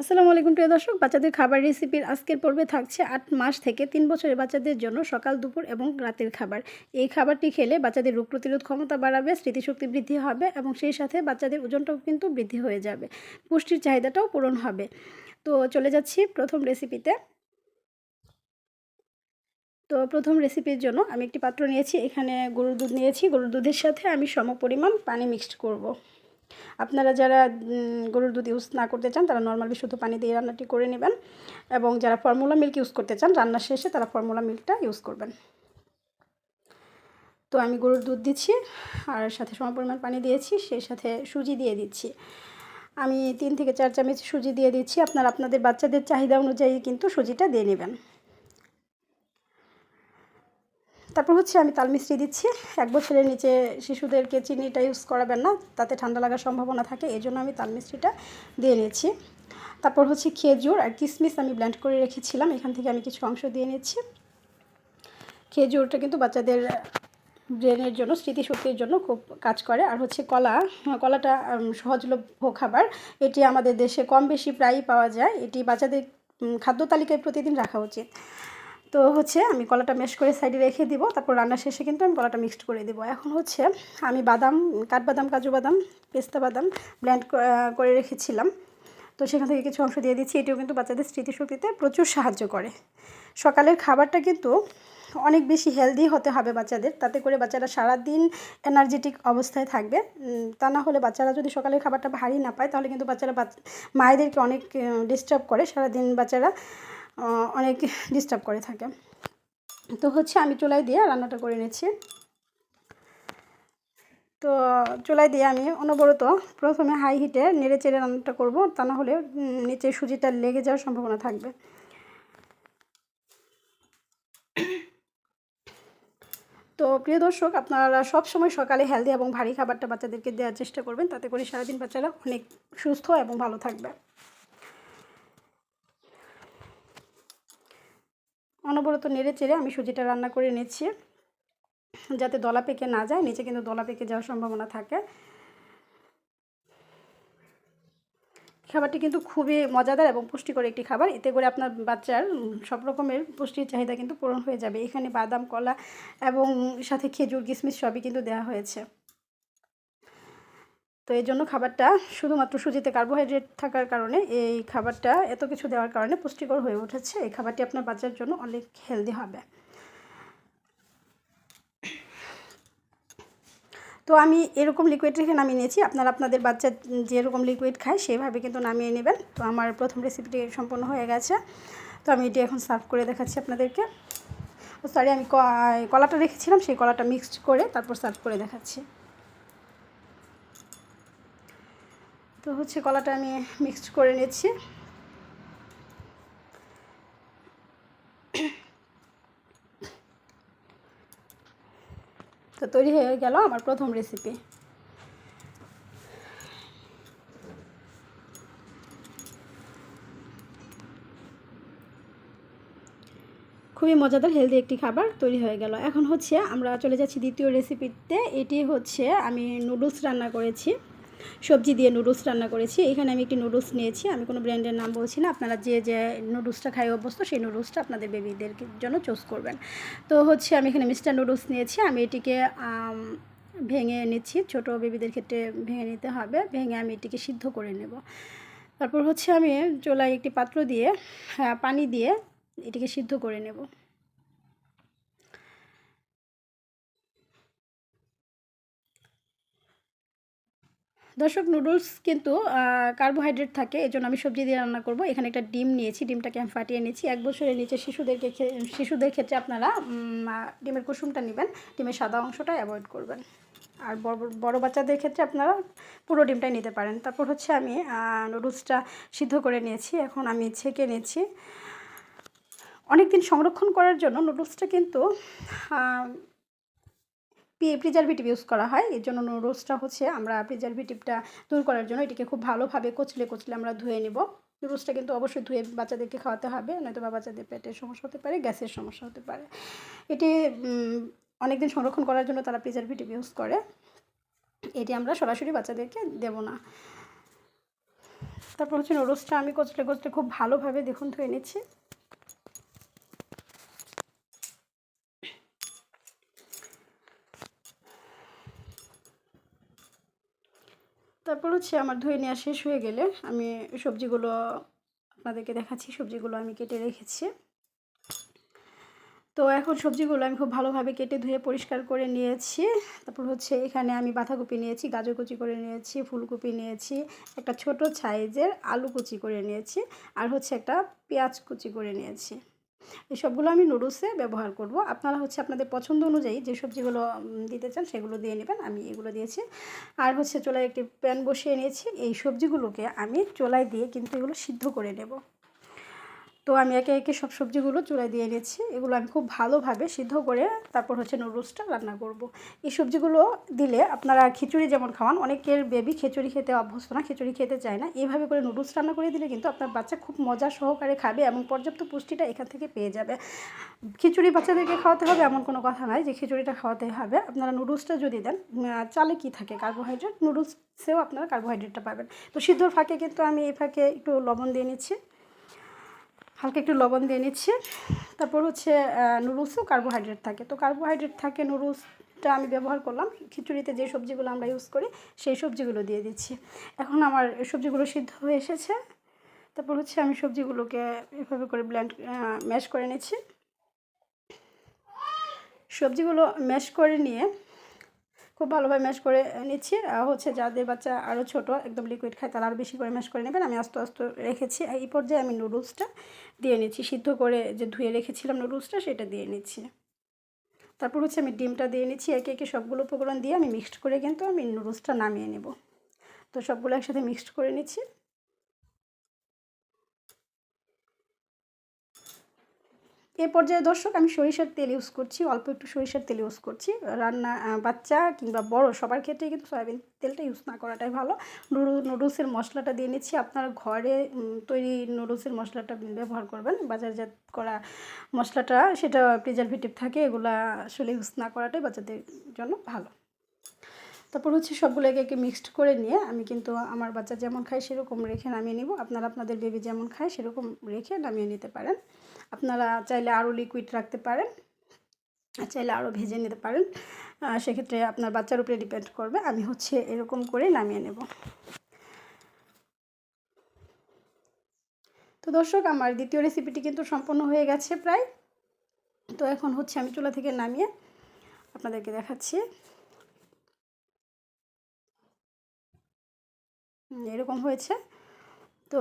আসসালামু আলাইকুম, প্রিয় দর্শক। বাচ্চাদের খাবার রেসিপির আজকের পর্বে থাকছে আট মাস থেকে তিন বছরের বাচ্চাদের জন্য সকাল, দুপুর এবং রাতের খাবার। এই খাবারটি খেলে বাচ্চাদের রোগ প্রতিরোধ ক্ষমতা বাড়াবে, স্মৃতিশক্তি বৃদ্ধি হবে এবং সেই সাথে বাচ্চাদের ওজনটাও কিন্তু বৃদ্ধি হয়ে যাবে, পুষ্টির চাহিদাটাও পূরণ হবে। তো চলে যাচ্ছি প্রথম রেসিপিতে। তো প্রথম রেসিপির জন্য আমি একটি পাত্র নিয়েছি, এখানে গরুর দুধ নিয়েছি। গরুর দুধের সাথে আমি সম পরিমাণ পানি মিক্সড করব। আপনারা যারা গরুর দুধ ইউজ না করতে চান, তারা নর্মাল বিশুদ্ধ পানি দিয়ে রান্নাটি করে নেবেন এবং যারা ফর্মুলা মিল্ক ইউজ করতে চান রান্নার শেষে তারা ফর্মুলা মিল্কটা ইউজ করবেন। তো আমি গরুর দুধ দিচ্ছি আর সাথে সম পরিমাণ পানি দিয়েছি, সেই সাথে সুজি দিয়ে দিচ্ছি। আমি তিন থেকে চার চামচ সুজি দিয়ে দিচ্ছি। আপনারা আপনাদের বাচ্চাদের চাহিদা অনুযায়ী কিন্তু সুজিটা দিয়ে নেবেন। তারপর হচ্ছে আমি তাল মিষ্টি দিচ্ছি। এক বছরের নিচে শিশুদেরকে চিনিটা ইউজ করাবেন না, তাতে ঠান্ডা লাগার সম্ভাবনা থাকে, এই জন্য আমি তাল মিষ্টিটা দিয়ে নিয়েছি। তারপর হচ্ছে খেজুর আর কিশমিশ আমি ব্ল্যান্ড করে রেখেছিলাম, এখান থেকে আমি কিছু অংশ দিয়ে নিচ্ছি। খেজুরটা কিন্তু বাচ্চাদের ব্রেনের জন্য, স্মৃতিশক্তির জন্য খুব কাজ করে। আর হচ্ছে কলা, কলাটা সহজলভ্য খাবার। এটি আমাদের দেশে কম বেশি প্রায়ই পাওয়া যায়। এটি বাচ্চাদের খাদ্য তালিকায় প্রতিদিন রাখা উচিত। তো হচ্ছে আমি কলাটা মেশ করে সাইডে রেখে দিব, তারপর রান্নার শেষে কিন্তু আমি কলাটা মিক্সড করে দেবো। এখন হচ্ছে আমি বাদাম, কাঠবাদাম, কাজু বাদাম, পেস্তা বাদাম ব্ল্যান্ড করে রেখেছিলাম। তো সেখান থেকে কিছু অংশ দিয়ে দিচ্ছি, এটিও কিন্তু বাচ্চাদের স্মৃতিশক্তিতে প্রচুর সাহায্য করে। সকালের খাবারটা কিন্তু অনেক বেশি হেলদি হতে হবে বাচ্চাদের, তাতে করে বাচ্চারা সারাদিন এনার্জেটিক অবস্থায় থাকবে। তা না হলে বাচ্চারা যদি সকালের খাবারটা ভারী না পায়, তাহলে কিন্তু বাচ্চারা মায়েদেরকে অনেক ডিস্টার্ব করে। সারাদিন বাচ্চারা অনেক ডিস্টার্ব করে থাকে। তো হচ্ছে আমি চুলাই দিয়ে রান্নাটা করে নিচ্ছি। তো চুলাই দিয়ে আমি অনবরত প্রথমে হাই হিটে নেড়ে চেড়ে রান্নাটা করব, তা না হলে নিচে সুজিটা লেগে যাওয়ার সম্ভাবনা থাকবে। তো প্রিয় দর্শক, আপনারা সব সময় সকালে হেলদি এবং ভারী খাবারটা বাচ্চাদেরকে দেওয়ার চেষ্টা করবেন, তাতে করে সারাদিন বাচ্চারা অনেক সুস্থ এবং ভালো থাকবে। অনবরত নেড়ে চেড়ে আমি সুজিটা রান্না করে নিচ্ছি, যাতে দলা পেকে না যায়। নিচে কিন্তু দলা পেকে যাওয়ার সম্ভাবনা থাকে। খাবারটি কিন্তু খুবই মজাদার এবং পুষ্টিকর একটি খাবার। এতে করে আপনার বাচ্চার সব রকমের পুষ্টির চাহিদা কিন্তু পূরণ হয়ে যাবে। এখানে বাদাম, কলা এবং সাথে খেজুর, কিশমিশ সবই কিন্তু দেওয়া হয়েছে। তো এই জন্য খাবারটা শুধুমাত্র সুজিতে কার্বোহাইড্রেট থাকার কারণে এই খাবারটা এত কিছু দেওয়ার কারণে পুষ্টিকর হয়ে উঠেছে। এই খাবারটি আপনার বাচ্চার জন্য অনেক হেলদি হবে। তো আমি এরকম লিকুইড রেখে নামিয়ে নিয়েছি। আপনারা আপনাদের বাচ্চা যেরকম লিকুইড খায় সেভাবে কিন্তু নামিয়ে নেবেন। তো আমার প্রথম রেসিপিটি সম্পূর্ণ হয়ে গেছে। তো আমি এটি এখন সার্ভ করে দেখাচ্ছি আপনাদেরকে। সরি আমি কলাটা রেখেছিলাম, সেই কলাটা মিক্সড করে তারপর সার্ভ করে দেখাচ্ছি। তো হচ্ছে কলাটা আমি মিক্সড করে নিচ্ছি। তো তৈরি হয়ে গেল আমার প্রথম রেসিপি খুবই মজাদার হেলদি একটি খাবার তৈরি হয়ে গেল। এখন হচ্ছে আমরা চলে যাচ্ছি দ্বিতীয় রেসিপিতে এটি হচ্ছে আমি নুডলস রান্না করেছি। সবজি দিয়ে নুডলস রান্না করেছি। এখানে আমি একটি নুডলস নিয়েছি। আমি কোনো ব্র্যান্ডের নাম বলছি না। আপনারা যে যে নুডলসটা খাই অভ্যস্ত সেই নুডলসটা আপনাদের বেবিদের জন্য চুজ করবেন। তো হচ্ছে আমি এখানে মিস্টার নুডলস নিয়েছি। আমি এটিকে ভেঙে নিচ্ছি। ছোট বেবিদের ক্ষেত্রে ভেঙে নিতে হবে। ভেঙে আমি এটিকে সিদ্ধ করে নেব। তারপর হচ্ছে আমি চোলায় একটি পাত্র দিয়ে হ্যাঁ, পানি দিয়ে এটিকে সিদ্ধ করে নেব। দর্শক নুডলস কিন্তু কার্বোহাইড্রেট থাকে এই জন্য আমি সবজি দিয়ে রান্না করব। এখানে একটা ডিম নিয়েছি, ডিমটাকে আমি ফাটিয়ে নিয়েছি। এক বছরের নিচে শিশুদেরকে শিশুদের ক্ষেত্রে আপনারা ডিমের কুসুমটা নেবেন, ডিমের সাদা অংশটা অ্যাভয়েড করবেন। আর বড় বড় বাচ্চাদের ক্ষেত্রে আপনারা পুরো ডিমটাই নিতে পারেন। তারপর হচ্ছে আমি নুডলসটা সিদ্ধ করে নিয়েছি, এখন আমি ছেঁকে নিয়েছি। অনেক দিন সংরক্ষণ করার জন্য নুডলসটা কিন্তু প্রিজারভেটিভ ইউজ করা হয়। এর জন্য নুডলসটা হচ্ছে আমরা প্রিজারভেটিভটা দূর করার জন্য এটিকে খুব ভালোভাবে কচলে কচলে আমরা ধুয়ে নেব। নুডলসটা কিন্তু অবশ্যই ধুয়ে বাচ্চাদেরকে খাওয়াতে হবে নয়তো বা বাচ্চাদের পেটের সমস্যা হতে পারে, গ্যাসের সমস্যা হতে পারে। এটি অনেকদিন সংরক্ষণ করার জন্য তারা প্রিজারভেটিভ ইউজ করে। এটি আমরা সরাসরি বাচ্চাদেরকে দেব না। তারপর হচ্ছে নুডলসটা আমি কচলে কচলে খুব ভালোভাবে দেখুন ধুয়ে নিচ্ছি। তারপর হচ্ছে আমার ধুয়ে নেওয়া শেষ হয়ে গেলে আমি সবজিগুলো আপনাদেরকে দেখাচ্ছি, সবজিগুলো আমি কেটে রেখেছি। তো এখন সবজিগুলো আমি খুব ভালোভাবে কেটে ধুয়ে পরিষ্কার করে নিয়েছি। তারপর হচ্ছে এখানে আমি বাঁধাকপি নিয়েছি, গাজর কুচি করে নিয়েছি, ফুলকপি নিয়েছি, একটা ছোট সাইজের আলু কুচি করে নিয়েছি, আর হচ্ছে একটা পেঁয়াজ কুচি করে নিয়েছি। সবগুলো আমি নুডলসে ব্যবহার করব। আপনারা হচ্ছে আপনাদের পছন্দ অনুযায়ী যে সবজিগুলো দিতে চান সেগুলো দিয়ে নেবেন, আমি এগুলো দিয়েছি। আর হচ্ছে চোলায় একটি প্যান বসিয়ে নিয়েছি, এই সবজিগুলোকে আমি চোলায় দিয়ে কিন্তু এগুলো সিদ্ধ করে নেব। তো আমি একে একে সব সবজিগুলো চুলায় দিয়ে নিয়েছি এগুলো আমি খুব ভালোভাবে সিদ্ধ করে তারপর হচ্ছে নুডলসটা রান্না করব। এই সবজিগুলো দিলে আপনারা খিচুড়ি যেমন খাওয়ান, অনেকের বেবি খিচুড়ি খেতে অভ্যস্ত না, খিচুড়ি খেতে চায় না। এইভাবে করে নুডলস রান্না করে দিলে কিন্তু আপনার বাচ্চা খুব মজা সহকারে খাবে এবং পর্যাপ্ত পুষ্টিটা এখান থেকে পেয়ে যাবে। খিচুড়ি বাচ্চাদেরকে খাওয়াতে হবে এমন কোনো কথা নাই যে খিচুড়িটা খাওয়াতে হবে। আপনারা নুডলসটা যদি দেন চালে কি থাকে? কার্বোহাইড্রেট? নুডলসেও আপনারা কার্বোহাইড্রেটটা পাবেন। তো সিদ্ধর ফাঁকে কিন্তু আমি এই ফাঁকে একটু লবণ দিয়ে নিচ্ছি। হালকা একটু লবণ দিয়ে নিচ্ছি। তারপর হচ্ছে নুডলসেও কার্বোহাইড্রেট থাকে। তো কার্বোহাইড্রেট থাকে নুডলসটা আমি ব্যবহার করলাম। খিচুড়িতে যে সবজিগুলো আমরা ইউজ করি, সেই সবজিগুলো দিয়ে দিচ্ছি। এখন আমার সবজিগুলো সিদ্ধ হয়ে এসেছে। তারপর হচ্ছে আমি সবজিগুলোকে এভাবে করে ব্ল্যান্ড ম্যাশ করে নিচ্ছি। সবজিগুলো ম্যাশ করে নিয়ে খুব ভালোভাবে ম্যাশ করে নিচ্ছি। হচ্ছে যাদের বাচ্চা আরও ছোট, একদম লিকুইড খায়, তারা আরও বেশি করে ম্যাশ করে নেবেন। আমি আস্তে আস্তে রেখেছি। এই পর্যায়ে আমি নুডলসটা দিয়ে নিচ্ছি। সিদ্ধ করে যে ধুয়ে রেখেছিলাম নুডলসটা সেটা দিয়ে নিচ্ছি। তারপর হচ্ছে আমি ডিমটা দিয়ে নিচ্ছি। একে একে সবগুলো উপকরণ দিয়ে আমি মিক্সড করে কিন্তু আমি নুডলসটা নামিয়ে নেব। তো সবগুলো একসাথে মিক্সড করে নিচ্ছি। এ পর্যায়ে দর্শক, আমি সরিষার তেল ইউজ করছি, অল্প একটু সরিষার তেল ইউজ করছি। রান্না বাচ্চা কিংবা বড় সবার ক্ষেত্রে কিন্তু সয়াবিন তেলটা ইউজ না করাটাই ভালো। নুডলসের মশলাটা দিয়ে নিচ্ছি। আপনারা ঘরে তৈরি নুডলসের মশলাটা ব্যবহার করবেন। বাজারজাত করা মশলাটা, সেটা প্রিজারভেটিভ থাকে, এগুলা আসলে ইউজ না করাটাই বাচ্চাদের জন্য ভালো। তারপর হচ্ছে সবগুলো একে মিক্সড করে নিয়ে আমি কিন্তু আমার বাচ্চা যেমন খায় সেরকম রেখে নামিয়ে নিব। আপনারা আপনাদের বেবি যেমন খায় সেরকম রেখে নামিয়ে নিতে পারেন। আপনারা চাইলে আরও লিকুইড রাখতে পারেন চাইলে আরও ভেজে নিতে পারেন। সেক্ষেত্রে আপনার বাচ্চার উপরে ডিপেন্ড করবে। আমি হচ্ছে এরকম করে নামিয়ে নেব। তো দর্শক, আমার দ্বিতীয় রেসিপিটি কিন্তু সম্পূর্ণ হয়ে গেছে প্রায়। তো এখন হচ্ছে আমি চুলা থেকে নামিয়ে আপনাদেরকে দেখাচ্ছি। এরকম হয়েছে। তো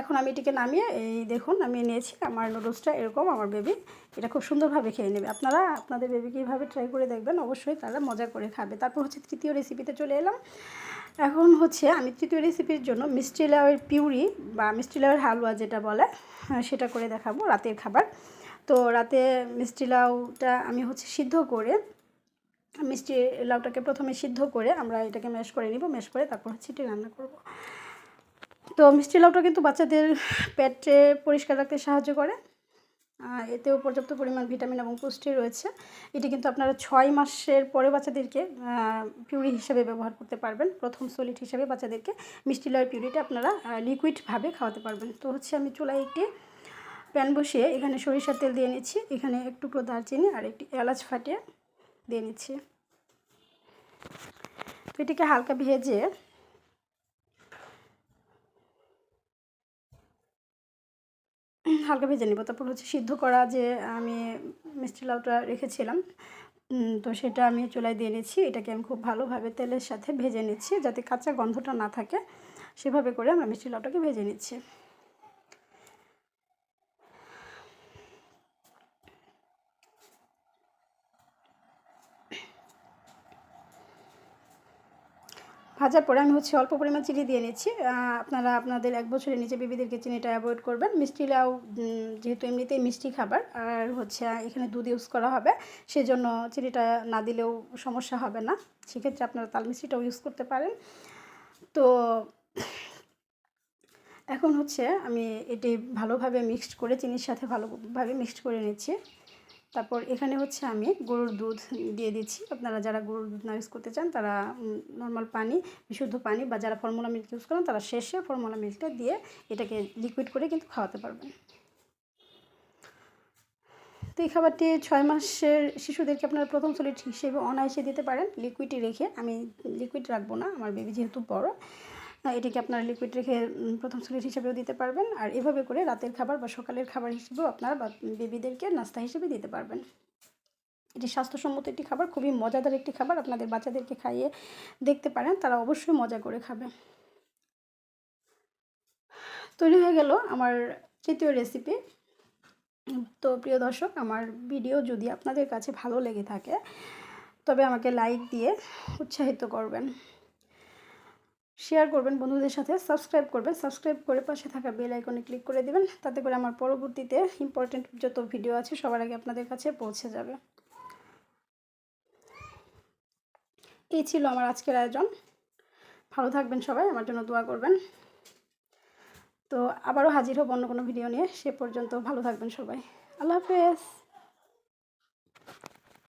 এখন আমি এটিকে নামিয়ে এই দেখুন আমি নিয়েছি। আমার নুডলসটা এরকম আমার বেবি এটা খুব সুন্দরভাবে খেয়ে নেবে। আপনারা আপনাদের বেবিকে এইভাবে ট্রাই করে দেখবেন অবশ্যই তারা মজা করে খাবে। তারপর হচ্ছে তৃতীয় রেসিপিতে চলে এলাম। এখন হচ্ছে আমি তৃতীয় রেসিপির জন্য মিষ্টি লাউয়ের পিউরি বা মিষ্টি লাউয়ের হালুয়া যেটা বলে হ্যাঁ, সেটা করে দেখাবো রাতের খাবার। তো রাতে মিষ্টি লাউটা আমি হচ্ছে সিদ্ধ করে মিষ্টি লাউটাকে প্রথমে সিদ্ধ করে আমরা এটাকে ম্যাশ করে নিব ম্যাশ করে তারপর হচ্ছে এটি রান্না করব। তো মিষ্টি লাউটা কিন্তু বাচ্চাদের পেটে পরিষ্কার রাখতে সাহায্য করে। এতেও পর্যাপ্ত পরিমাণ ভিটামিন এবং পুষ্টি রয়েছে। এটি কিন্তু আপনারা ছয় মাসের পরে বাচ্চাদেরকে পিউরি হিসেবে ব্যবহার করতে পারবেন। প্রথম সলিড হিসেবে বাচ্চাদেরকে মিষ্টি লাউয়ের পিউরিটা আপনারা লিকুইডভাবে খাওয়াতে পারবেন। তো হচ্ছে আমি চুলায় একটি প্যান বসিয়ে এখানে সরিষার তেল দিয়ে নিচ্ছি। এখানে একটু দারচিনি আর একটি এলাচ ফাটিয়ে দিয়ে নিচ্ছি। এটিকে হালকা ভেজে হালকা ভেজে নেব। তারপর হচ্ছে সিদ্ধ করা যে আমি মিষ্টি লাউটা রেখেছিলাম তো সেটা আমি চুলাই দিয়ে নিচ্ছি। এটাকে আমি খুব ভালোভাবে তেলের সাথে ভেজে নিচ্ছি যাতে কাঁচা গন্ধটা না থাকে। সেভাবে করে আমরা মিষ্টি লাউটাকে ভেজে নিচ্ছি। ভাজার পরে আমি হচ্ছে অল্প পরিমাণ চিনি দিয়ে নিচ্ছি। আপনারা আপনাদের এক বছরের নিচে বেবিদেরকে চিনিটা অ্যাভয়েড করবেন। মিষ্টি লাউ যেহেতু এমনিতেই মিষ্টি খাবার, আর হচ্ছে এখানে দুধ ইউজ করা হবে, সেজন্য চিনিটা না দিলেও সমস্যা হবে না। সেক্ষেত্রে আপনারা তাল মিষ্টিটাও ইউজ করতে পারেন। তো এখন হচ্ছে আমি এটি ভালোভাবে মিক্সড করে, চিনির সাথে ভালোভাবে মিক্সড করে নিচ্ছি। তারপর এখানে হচ্ছে আমি গরুর দুধ দিয়ে দিচ্ছি। আপনারা যারা গরুর দুধ না ইউজ করতে চান, তারা নর্মাল পানি, বিশুদ্ধ পানি বা যারা ফর্মুলা মিল্ক ইউজ করেন, তারা শেষে ফর্মুলা মিল্কটা দিয়ে এটাকে লিকুইড করে কিন্তু খাওয়াতে পারবেন। তো এই খাবারটি ছয় মাসের শিশুদেরকে আপনারা প্রথম সলিড হিসেবে অনায়াসে দিতে পারেন। লিকুইডই রেখে আমি লিকুইড রাখব না, আমার বেবি যেহেতু বড়। এটাকে আপনারা লিকুইড রেখে প্রথম সলিড হিসেবেও দিতে পারবেন? আর এভাবে করে রাতের খাবার বা সকালের খাবার হিসেবেও আপনারা বেবিদেরকে নাস্তা হিসেবে দিতে পারবেন। এটি স্বাস্থ্যসম্মত একটি খাবার, খুবই মজাদার একটি খাবার। আপনাদের বাচ্চাদেরকে খাইয়ে দেখতে পারেন, তারা অবশ্যই মজা করে খাবে। তৈরি হয়ে গেল আমার তৃতীয় রেসিপি তো প্রিয় দর্শক, আমার ভিডিও যদি আপনাদের কাছে ভালো লেগে থাকে, তবে আমাকে লাইক দিয়ে উৎসাহিত করবেন। শেয়ার করবেন, বন্ধুদের সাথে সাবস্ক্রাইব করবেন। সাবস্ক্রাইব করে পাশে থাকা বেল আইকনে ক্লিক করে দিবেন, তাতে করে আমার পরবর্তীতে ইম্পর্টেন্ট যত ভিডিও আছে সবার আগে আপনাদের কাছে পৌঁছে যাবে। এই ছিল আমার আজকের আয়োজন। ভালো থাকবেন সবাই, আমার জন্য দোয়া করবেন। তো আবারও হাজির হব অন্য কোনো ভিডিও নিয়ে, সে পর্যন্ত ভালো থাকবেন সবাই। আল্লাহ হাফেজ।